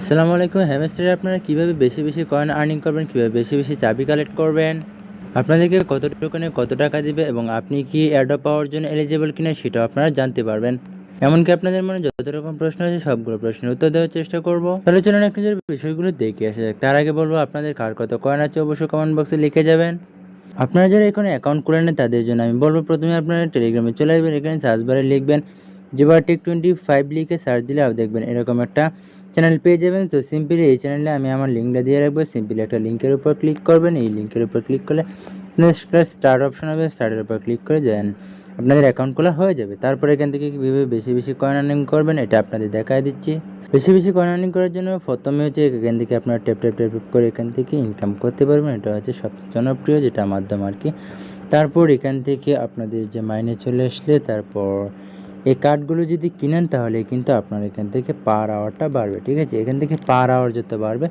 আসসালামু আলাইকুম হ্যামস্টারে আপনারা কীভাবে বেশি বেশি কয়েন আর্নিং করবেন, কীভাবে বেশি বেশি চাবি কালেক্ট করবেন? আপনাদেরকে কত টোকেনে কত টাকা দিবে এবং আপনি কি অ্যাডপ পাওয়ার জন্য এলিজিবল কিনা সেটাও আপনারা জানতে পারবেন। এমনকি আপনাদের মনে যত রকম প্রশ্ন আছে সবগুলো প্রশ্নের উত্তর দেওয়ার চেষ্টা করব। তাহলে চলুন একটু বিষয়গুলো দেখে আসা যাক, তার আগে বলব আপনাদের কার কত কয়েন আছে অবশ্যই কমেন্ট বক্সে লিখে যাবেন। আপনারা যারা এখানে অ্যাকাউন্ট করে নেন তাদের জন্য আমি বলব প্রথমে আপনারা টেলিগ্রামে চলে আসবেন, এখানে সার্চ বারে লিখবেন জিবারটেক টোয়েন্টি ফাইভ লিখে সার্চ দিলে দেখবেন এরকম একটা চ্যানেল পেয়ে যাবেন। তো সিম্পলি এই চ্যানেলে আমি আমার লিঙ্কটা দিয়ে রাখব। সিম্পলি একটা লিঙ্কের উপর ক্লিক করবেন। এই লিঙ্কের উপর ক্লিক করলে স্টার্ট অপশন হবে। স্টার্টের উপর ক্লিক করে দেন আপনাদের অ্যাকাউন্ট খোলা হয়ে যাবে। তারপর এখান থেকে কীভাবে বেশি বেশি কয়েন আর্নিং করবেন, এটা আপনাদের দেখায় দিচ্ছি। বেশি বেশি কয়েন আর্নিং করার জন্য প্রথমে হচ্ছে এখান থেকে আপনারা ট্যাপ ট্যাপ ট্যাপ করে এখান থেকে ইনকাম করতে পারবেন। এটা হচ্ছে সবচেয়ে জনপ্রিয় যেটা মাধ্যম আর কি। তারপর এখান থেকে আপনাদের যে মাইনে চলে আসলে তারপর এই কার্ডগুলো যদি কিনেন তাহলে কিন্তু আপনার এখান থেকে পার আওয়ারটা বাড়বে, ঠিক আছে? এখান থেকে পার আওয়ার যত বাড়বে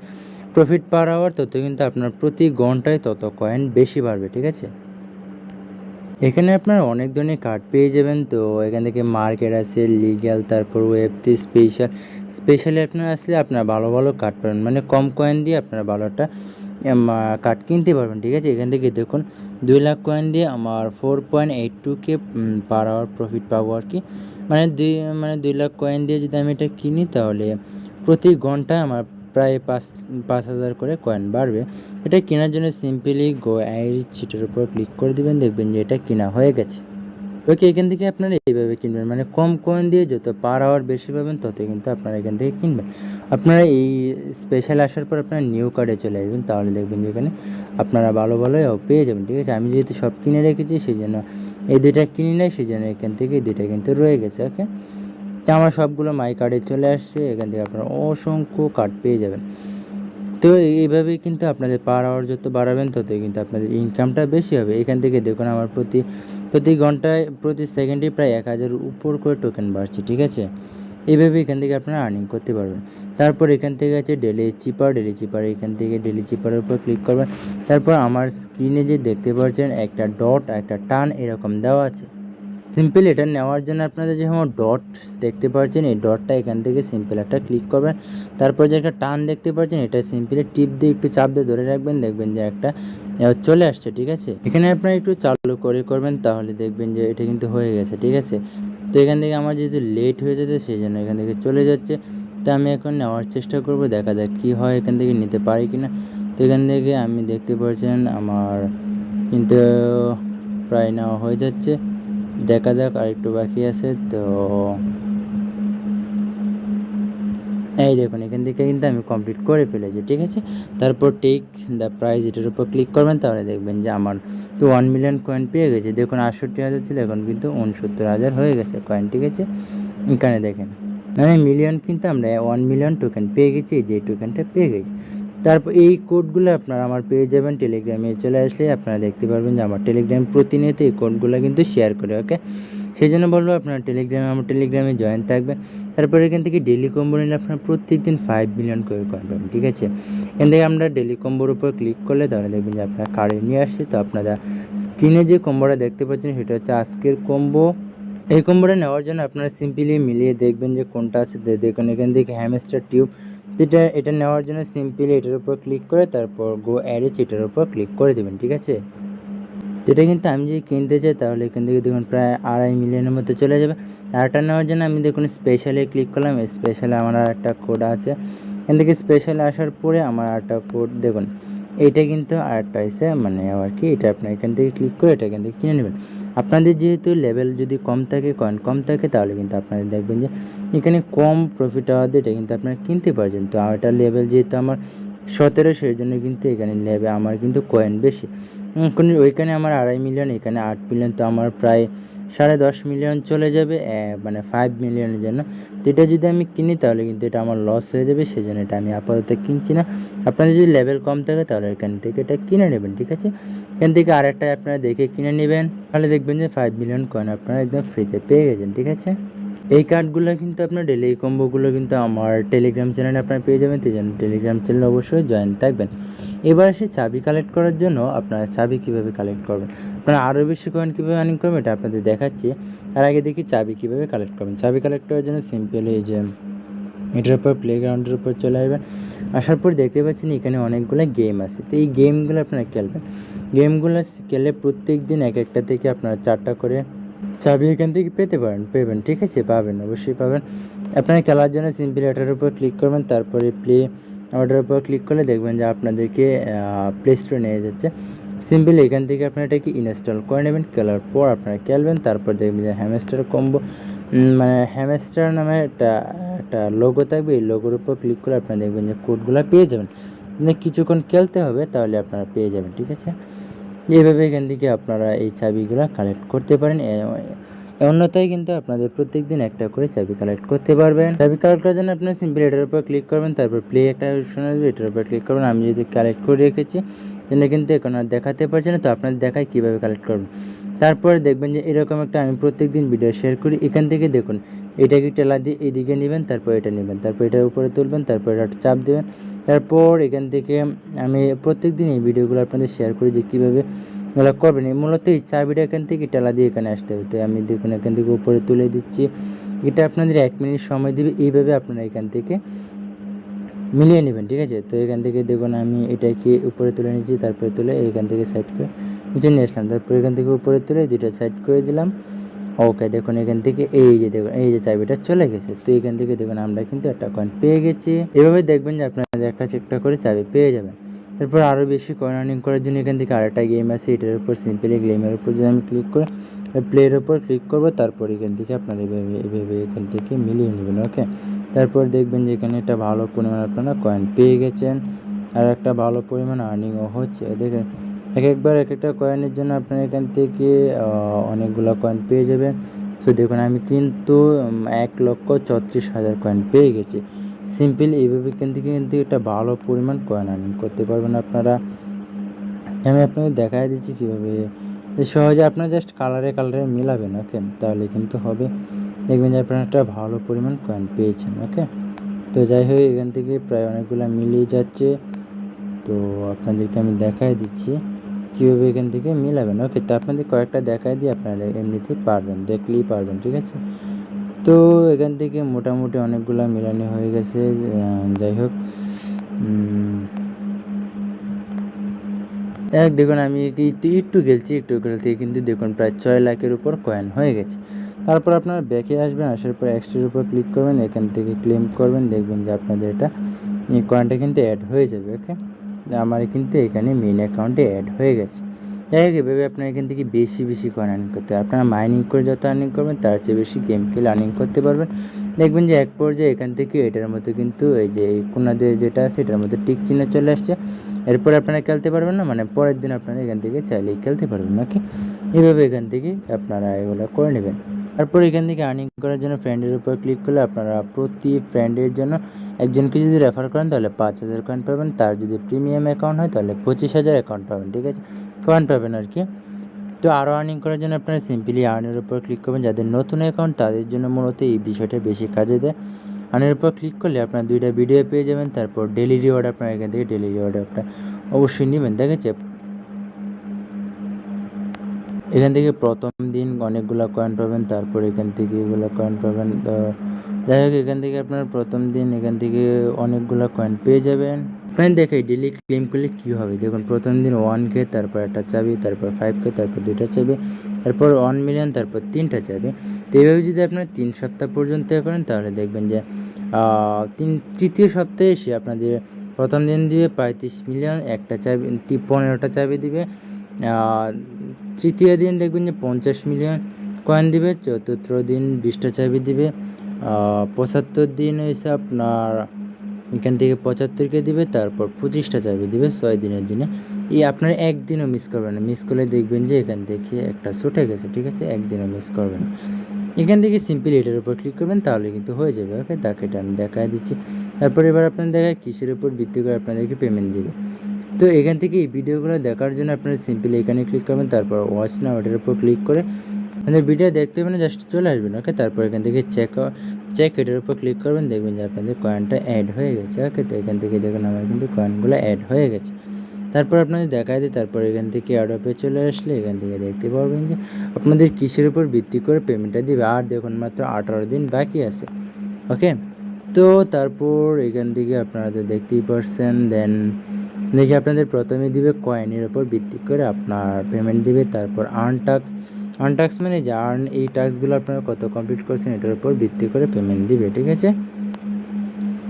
প্রফিট পার আওয়ার তত কিন্তু আপনার প্রতি ঘন্টায় তত কয়েন বেশি বাড়বে, ঠিক আছে? এখানে আপনার অনেক ধরনের কার্ড পেয়ে যাবেন, তো এখান থেকে মার্কেট আছে লিগ্যাল তারপর ওয়েবটি স্পেশাল স্পেশালি আপনার আসলে আপনার ভালো ভালো কার্ড পাবেন। মানে কম কয়েন দিয়ে আপনার ভালো একটা কার্ড কিনতে পারবেন, ঠিক আছে? এখান থেকে দেখুন, দুই লাখ কয়েন দিয়ে আমার four point eight two K per hour profit পাবো আর কি। মানে দুই মানে দুই লাখ কয়েন দিয়ে যদি আমি এটা কিনি, তাহলে প্রতি ঘন্টায় আমার প্রায় পাঁচ পাঁচ হাজার করে কয়েন বাড়বে। এটা কেনার জন্য সিম্পলি গো আই চিটের উপর ক্লিক করে দিবেন, দেখবেন যে এটা কেনা হয়ে গেছে। ওকে এখান থেকে আপনারা এইভাবে কিনবেন। মানে কম কয়েন দিয়ে যত পার আওয়ার বেশি পাবেন তত কিন্তু আপনারা এখান থেকে কিনবেন। আপনারা এই স্পেশাল আসার পর আপনারা নিউ কার্ডে চলে আসবেন। তাহলে দেখবেন যে এখানে আপনারা ভালো ভালো পেয়ে যাবেন, ঠিক আছে? আমি যেহেতু সব কিনে রেখেছি সেই জন্য এই দুইটা কিনি নাই সেই জন্য এখান থেকে এই দুইটা কিন্তু রয়ে গেছে, ওকে? তো আমার সবগুলো মাই কার্ডে চলে আসছে, এখান থেকে আপনারা অসংখ্য কার্ড পেয়ে যাবেন। তো এইভাবেই কিন্তু আপনাদের পার আওয়ার যত বাড়াবেন, ততই কিন্তু আপনাদের ইনকামটা বেশি হবে। এখান থেকে দেখুন, আমার প্রতি প্রতি ঘন্টায়, প্রতি সেকেন্ডে প্রায় এক হাজার উপর করে টোকেন বাড়ছে, ঠিক আছে? এইভাবে এখান থেকে আপনারা আর্নিং করতে পারবেন। তারপর এখান থেকে আছে ডেলি চিপার ডেলি চিপার এখান থেকে ডেলি চিপারের উপর ক্লিক করবেন। তারপর আমার স্ক্রিনে যে দেখতে পাচ্ছেন, একটা ডট একটা টান এরকম দেওয়া আছে। সিম্পল এটা নেওয়ার জন্য আপনাদের যে ডট দেখতে পাচ্ছেন এই ডটটা এখান থেকে সিম্পল একটা ক্লিক করবেন। তারপর যে একটা টান দেখতে পাচ্ছেন এটা সিম্পলি টিপ দিয়ে একটু চাপ দিয়ে ধরে রাখবেন, দেখবেন যে একটা চলে আসছে, ঠিক আছে? এখানে আপনারা একটু চালু করে করবেন, তাহলে দেখবেন যে এটা কিন্তু হয়ে গেছে, ঠিক আছে? তো এখান থেকে আমার যেহেতু লেট হয়ে যেতে, সেই জন্য এখান থেকে চলে যাচ্ছে। তো আমি এখন নেওয়ার চেষ্টা করব, দেখা যাক কী হয় এখান থেকে নিতে পারি কি না তো এখান থেকে আমি দেখতে পাচ্ছেন আমার কিন্তু প্রায় নেওয়া হয়ে যাচ্ছে। দেখা যাক আর একটু বাকি আছে তো। এই দেখুন, এখান থেকে কিন্তু আমি কমপ্লিট করে ফেলেছি, ঠিক আছে? তারপর টেক দ্য প্রাইজ এটার উপর ক্লিক করবেন, তাহলে দেখবেন যে আমার তো ওয়ান মিলিয়ন কয়েন পেয়ে গেছে। দেখুন, আটষট্টি হাজার ছিল, এখন কিন্তু উনসত্তর হাজার হয়ে গেছে কয়েন ঠিক আছে? এখানে দেখেন মানে মিলিয়ন কিন্তু আমরা ওয়ান মিলিয়ন টোকেন পেয়ে গেছি, যে টোকেনটা পেয়ে গেছি। তারপর এই কোডগুলো আপনারা আমার পেয়ে যাবেন টেলিগ্রামে চলে আসলে আপনারা দেখতে পারবেন যে আমার টেলিগ্রাম প্রতিনিয়ত এই কোডগুলো কিন্তু শেয়ার করে ওকে সেই জন্য বলব আপনারা টেলিগ্রামে আমার টেলিগ্রামে জয়েন থাকবে তারপরে এখান থেকে ডেলি কম্বো নিলে আপনারা প্রত্যেক দিন ফাইভ মিলিয়ন করে পাবেন, ঠিক আছে? এখান থেকে আমরা ডেলি কম্বোর উপর ক্লিক করলে তাহলে দেখবেন যে আপনারা কার্ডে নিয়ে আসছে। তো আপনারা স্ক্রিনে যে কম্বোটা দেখতে পাচ্ছেন, সেটা হচ্ছে আজকের কম্বো এই কম্বোটা নেওয়ার জন্য আপনারা সিম্পলি মিলিয়ে দেখবেন যে কোনটা আছে। দেখুন, এখান থেকে হ্যামস্টার টিউব যেটা এটা নেওয়ার জন্য সিম্পলি এটার উপর ক্লিক করে তারপর গো অ্যারেচ এটার উপর ক্লিক করে দেবেন, ঠিক আছে? যেটা কিন্তু আমি যদি কিনতে চাই তাহলে এখান থেকে দেখুন প্রায় আড়াই মিলিয়নের মতো চলে যাবে। আরটা নেওয়ার জন্য আমি দেখুন স্পেশালে ক্লিক করলাম স্পেশালে আমার একটা কোড আছে। এখান থেকে স্পেশালে আসার পরে আমার আরেকটা কোড দেখুন, এইটা কিন্তু আরেকটা এসে মানে আর কি, এটা আপনার এখান থেকে ক্লিক করে এটা এখান থেকে কিনে নেবেন। আপনাদের যেহেতু লেভেল যদি কম থাকে কয়েন কম থাকে, তাহলে কিন্তু আপনারা দেখবেন যে এখানে কম প্রফিট হওয়াতে এটা কিন্তু আপনারা কিনতে পারছেন। তো আর এটা লেভেল যেহেতু আমার সতেরো সেই জন্য কিন্তু এখানে লেভেল আমার কিন্তু কয়েন বেশি। ওইখানে আমার আড়াই মিলিয়ন এখানে আট মিলিয়ন তো আমার প্রায় সাড়ে দশ মিলিয়ন চলে যাবে মানে ফাইভ মিলিয়নের জন্য। তো এটা যদি আমি কিনি, তাহলে কিন্তু এটা আমার লস হয়ে যাবে সেই জন্য এটা আমি আপাতত কিনছি না। আপনাদের যদি লেভেল কম থাকে, তাহলে এখান থেকে এটা কিনে নেবেন, ঠিক আছে? এখান থেকে আরেকটা আপনারা দেখে কিনে নেবেন। তাহলে দেখবেন যে ফাইভ মিলিয়ন কয়েন আপনারা একদম ফ্রিতে পেয়ে গেছেন, ঠিক আছে? এই কার্ডগুলো কিন্তু আপনার ডেলি কম্বোগুলো কিন্তু আমার টেলিগ্রাম চ্যানেলে আপনারা পেয়ে যাবেন। সেই জন্য টেলিগ্রাম চ্যানেলে অবশ্যই জয়েন থাকবেন। এবার আসি চাবি কালেক্ট করার জন্য আপনারা চাবি কীভাবে কালেক্ট করবেন? আপনারা আরও বেশি কয়েন কীভাবে আর্নিং করবেন এটা আপনাদের দেখাচ্ছি। আর আগে দেখি চাবি কীভাবে কালেক্ট করবেন। চাবি কালেক্ট করার জন্য সিম্পল এই যে এটার উপর প্লে গ্রাউন্ডের উপর চলে আসবেন। আসার পর দেখতে পাচ্ছেন এখানে অনেকগুলো গেম আছে। তো এই গেমগুলো আপনারা খেলবেন। গেমগুলো খেলে প্রত্যেক দিন এক একটা থেকে আপনারা চারটা করে চাবি এখান থেকে পেতে পারেন, পেবেন, ঠিক আছে, পাবেন, অবশ্যই পাবেন। আপনারা খেলার জন্য সিম্পলি এটার উপর ক্লিক করবেন, তারপরে প্লে ওটার উপর ক্লিক করলে দেখবেন যে আপনাদেরকে প্লে স্টোরে নিয়ে যাচ্ছে। সিম্পলি এখান থেকে আপনারা এটাকে ইনস্টল করে নেবেন, খেলার পর আপনারা খেলবেন, তারপর দেখবেন যে হ্যামেস্টার কম্বো মানে হ্যামেস্টার নামে একটা একটা লোগো থাকবে, এই লোগোর উপর ক্লিক করে আপনারা দেখবেন যে কোডগুলো পেয়ে যাবেন। মানে কিছুক্ষণ খেলতে হবে, তাহলে আপনারা পেয়ে যাবেন, ঠিক আছে? এইভাবে এখান থেকে আপনারা এই চাবিগুলো কালেক্ট করতে পারেন অন্যথায় কিন্তু আপনাদের প্রত্যেক দিন একটা করে চাবি কালেক্ট করতে পারবেন। চাবি কালেক্ট করার জন্য আপনি সিম্পলি এটার উপর ক্লিক করবেন, তারপর প্লে একটা অপশন আসবে, এটার উপর ক্লিক করবেন। আমি যদি কালেক্ট করে রেখেছি জন্য কিন্তু এখন আর দেখাতে পারছি না, তো আপনাদের দেখায় কীভাবে কালেক্ট করবেন তারপরে দেখবেন যে এরকম একটা আমি প্রত্যেক দিন ভিডিও শেয়ার করি, এখান থেকে দেখুন, এটাকে টেলা দিয়ে এদিকে নেবেন, তারপর এটা নেবেন, তারপর এটার উপরে তুলবেন, তারপর এটা চাপ দেবেন তারপর এখান থেকে আমি প্রত্যেক দিন এই ভিডিওগুলো আপনাদের শেয়ার করি যে কীভাবে এগুলো করবেন। মূলত এই চাবিটা এখান থেকে টেলা দিয়ে এখানে আসতে হবে। তো আমি দেখুন এখান থেকে উপরে তুলে দিচ্ছি। এটা আপনাদের এক মিনিট সময় দেবে। এইভাবে আপনারা এখান থেকে মিলিয়ে নেবেন, ঠিক আছে? তো এখান থেকে দেখুন আমি এটাকে উপরে তুলে নিচ্ছি, তারপরে তুলে এখান থেকে সাইড করে নিচে নিয়ে আসলাম। তারপর এখান থেকে উপরে তুলে দুইটা সাইড করে দিলাম। ওকে, দেখুন এখান থেকে এই যে, দেখুন, এই যে চাবিটা চলে গেছে। তো এখান থেকে দেখুন আমরা কিন্তু একটা কয়েন পেয়ে গেছি। এভাবে দেখবেন যে আপনাদের একটা চেকটা করে চাবি পেয়ে যাবেন। তারপর আরও বেশি কয়েন আর্নিং করার জন্য এখান থেকে আরেকটা গেম আছে, এটার উপর সিম্পলি গেমের উপর যদি আমি ক্লিক করি প্লের উপর ক্লিক করব, তারপর এখান থেকে আপনারা এভাবে এভাবে এখান থেকে মিলিয়ে নেবেন ওকে তারপর দেখবেন যে এখানে একটা ভালো পরিমাণ আপনারা কয়েন পেয়ে গেছেন। আর একটা ভালো পরিমাণ আর্নিংও হচ্ছে, দেখেন এক একবার এক একটা কয়েনের জন্য আপনারা এখান থেকে অনেকগুলো কয়েন পেয়ে যাবেন। তো দেখুন, আমি কিন্তু এক লক্ষ ছত্রিশ হাজার কয়েন পেয়ে গেছি। সিম্পল এইভাবে থেকে কিন্তু একটা ভালো পরিমাণ কয়েন আর্নিং করতে পারবেন আপনারা। আমি আপনাদের দেখাই দিচ্ছি কীভাবে। সহজে আপনারা জাস্ট কালারে কালারে মিলাবেন ওকে তাহলে কিন্তু হবে। দেখবেন যে আপনারা একটা ভালো পরিমাণ কয়েন পেয়েছেন ওকে তো যাই হোক, এখান থেকে প্রায় অনেকগুলো মিলিয়ে যাচ্ছে। তো আপনাদেরকে আমি দেখাই দিচ্ছি। কীভাবে এখান থেকে মিলাবেন? ওকে তো আপনাদের কয়েকটা দেখাই দিয়ে আপনারা এমনিতেই পারবেন, দেখলেই পারবেন, ঠিক আছে? তো এখান থেকে মোটামুটি অনেকগুলো মিলানি হয়ে গেছে যাই হোক এক দেখুন, আমি একটু খেলছি একটু খেলতে কিন্তু দেখুন, প্রায় ছয় লাখের উপর কয়েন হয়ে গেছে। তারপর আপনারা ব্যাকে আসবেন, আসার পর এক্সট্রার উপর ক্লিক করবেন, এখান থেকে ক্লেম করবেন, দেখবেন যে আপনাদের এটা কয়েনটা কিন্তু অ্যাড হয়ে যাবে ওকে আমার কিন্তু এখানে মেন অ্যাকাউন্টে অ্যাড হয়ে গেছে। যাই হোক, এভাবে আপনার এখান থেকে বেশি বেশি কয়েন আর্নিং করতে হবে আপনারা মাইনিং করে যত আর্নিং করবেন, তার চেয়ে বেশি গেম খেলে আর্নিং করতে পারবেন। দেখবেন যে এক পর্যায়ে এখান থেকে এটার মধ্যে কিন্তু এই যে কোনাদের যেটা আছে, এটার মধ্যে টিক চিহ্ন চলে আসছে। এরপরে আপনারা খেলতে পারবেন না মানে পরের দিন আপনারা এখান থেকে চাইলেই খেলতে পারবেন নাকি এভাবে এখান থেকে আপনারা এগুলো করে নেবেন। তারপর এখান থেকে আর্নিং করার জন্য ফ্রেন্ডের উপর ক্লিক করলে আপনারা প্রতি ফ্রেন্ডের জন্য একজনকে যদি রেফার করেন, তাহলে পাঁচ হাজার কয়েন পাবেন। তার যদি প্রিমিয়াম অ্যাকাউন্ট হয়, তাহলে পঁচিশ হাজার অ্যাকাউন্ট পাবেন, ঠিক আছে? কয়েন পাবেন আর কি। তো আরও আর্নিং করার জন্য আপনারা সিম্পলি আর্নের উপর ক্লিক করবেন। যাদের নতুন অ্যাকাউন্ট তাদের জন্য মূলত এই বিষয়টা বেশি কাজে দেয়। আর্নের উপর ক্লিক করলে আপনার দুইটা ভিডিও পেয়ে যাবেন। তারপর ডেলি রিওয়ার্ড আপনার এখান থেকে ডেলি রিওয়ার্ড আপনার অবশ্যই নেবেন দেখেছে এখান থেকে প্রথম দিন অনেকগুলো কয়েন পাবেন, তারপর এখান থেকে এগুলো কয়েন পাবেন। তো যাই হোক, এখান থেকে আপনার প্রথম দিন এখান থেকে অনেকগুলো কয়েন পেয়ে যাবেন। আপনার দেখাই ডেলি ক্লেম করলে কী হবে? দেখুন, প্রথম দিন ওয়ান কে তারপর একটা চাবি, তারপর ফাইভ কে তারপর দুইটা চাবি, তারপর ওয়ান মিলিয়ন তারপর তিনটা চাবি। তো এইভাবে যদি আপনার তিন সপ্তাহ পর্যন্ত করেন, তাহলে দেখবেন যে তিন, তৃতীয় সপ্তাহে এসে আপনাদের প্রথম দিন দিবে পঁয়ত্রিশ মিলিয়ন একটা চাবি পনেরোটা চাবি দিবে। তৃতীয় দিন দেখবেন যে পঞ্চাশ মিলিয়ন কয়েন দিবে, চতুর্থ দিন বিশটা চাবি দিবে পঁচাত্তর দিন হয়েছে আপনার এখান থেকে পঁচাত্তরকে দিবে, তারপর পঁচিশটা চাবি দিবে ছয় দিনের দিনে। এই আপনার একদিনও মিস করবেন না। মিস করলে দেখবেন যে এখান থেকে একটা ছুটে গেছে, ঠিক আছে? একদিনও মিস করবেন। এখান থেকে সিম্পলি এটার উপর ক্লিক করবেন, তাহলে কিন্তু হয়ে যাবে ওকে তাকে এটা আমি দেখাই দিচ্ছি। তারপর এবার আপনার দেখায় কিসের উপর ভিত্তি করে আপনাদেরকে পেমেন্ট দিবে। তো এখান থেকে এই ভিডিওগুলো দেখার জন্য আপনারা সিম্পলি এখানে ক্লিক করবেন, তারপর ওয়াচ না ওটার উপর ক্লিক করে আপনাদের ভিডিও দেখতে হবে না জাস্ট চলে আসবেন ওকে তারপর এখান থেকে চেক চেক এটার উপর ক্লিক করবেন, দেখবেন যে আপনাদের কয়েনটা অ্যাড হয়ে গেছে ওকে তো এখান থেকে দেখুন আমার কিন্তু কয়েনগুলো অ্যাড হয়ে গেছে। তারপর আপনাদের দেখায় দিই, তারপর এখান থেকে অ্যাডপে চলে আসলে এখান থেকে দেখতে পারবেন যে আপনাদের কিসের উপর ভিত্তি করে পেমেন্টটা দিবে, আর দেখুন মাত্র আঠারো দিন বাকি আছে ওকে তো তারপর এখান থেকে আপনারা তো দেখতেই পারছেন দেন দেখি আপনাদের প্রথমে দিবে কয়েনের উপর ভিত্তি করে আপনার পেমেন্ট দিবে, তারপর আর্ন টাক্স আর্ন টাক্স মানে যে আর্ন এই টাস্কগুলো আপনারা কত কমপ্লিট করছেন, এটার উপর ভিত্তি করে পেমেন্ট দিবে, ঠিক আছে?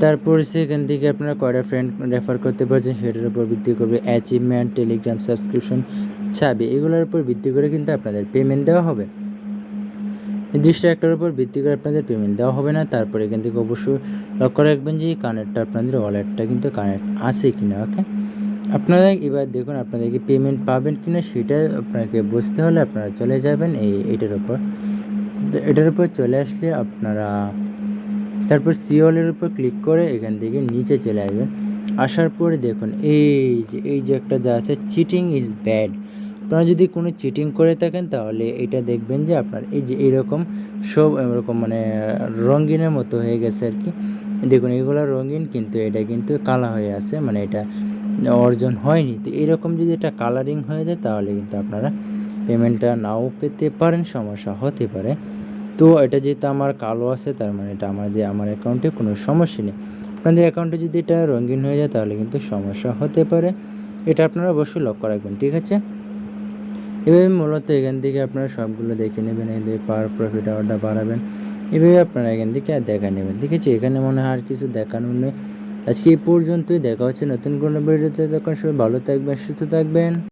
তারপর সেখান থেকে আপনারা কয়টা ফ্রেন্ড রেফার করতে পারছেন, সেটার উপর ভিত্তি করবে অ্যাচিভমেন্ট টেলিগ্রাম সাবস্ক্রিপশন ছাবি এগুলোর উপর ভিত্তি করে কিন্তু আপনাদের পেমেন্ট দেওয়া হবে। নির্দিষ্ট একটার উপর ভিত্তি করে আপনাদের পেমেন্ট দেওয়া হবে না, তারপর এখান থেকে অবশ্যই লক্ষ্য রাখবেন যে কানেক্টটা আপনাদের ওয়ালেটটা কিন্তু কানেক্ট আছে কিনা ওকে আপনারা এবার দেখুন আপনাদেরকে পেমেন্ট পাবেন কি না সেটা আপনাকে বুঝতে হলে আপনারা চলে যাবেন এই এটার উপর। এটার উপর চলে আসলে আপনারা তারপর সিওলের উপর ক্লিক করে এখান থেকে নিচে চলে আসবেন। আসার পরে দেখুন, এই যে এই যে একটা যা আছে চিটিং ইজ ব্যাড আপনারা যদি কোনো চিটিং করে থাকেন তাহলে এটা দেখবেন যে আপনার এই যে এরকম সব এরকম মানে রঙিনের মতো হয়ে গেছে আর কি। দেখুন, এগুলো রঙিন কিন্তু এটা কিন্তু কালা হয়ে আছে মানে এটা অর্জন হয়নি। তো এরকম যদি এটা কালারিং হয়ে যায়, তাহলে কিন্তু আপনারা পেমেন্টটা নাও পেতে পারেন, সমস্যা হতে পারে। তো এটা যেহেতু আমার কালো আছে, তার মানে এটা আমাদের, আমার অ্যাকাউন্টে কোনো সমস্যা নেই। আপনাদের অ্যাকাউন্টে যদি এটা রঙিন হয়ে যায়, তাহলে কিন্তু সমস্যা হতে পারে। এটা আপনারা অবশ্যই লক্ষ্য রাখবেন, ঠিক আছে? এভাবে মূলত এখান থেকে আপনারা সবগুলো দেখে নেবেন এদের পার প্রফিট আওয়ারটা বাড়াবেন। এভাবে আপনারা এখান থেকে আর দেখা নেবেন, ঠিক আছে? এখানে মনে হয় আর কিছু দেখানোর নেই। আজকে এই পর্যন্তই দেখা হচ্ছে নতুন কোনো ভিডিওতে তখন সবাই ভালো থাকবেন সুস্থ থাকবেন।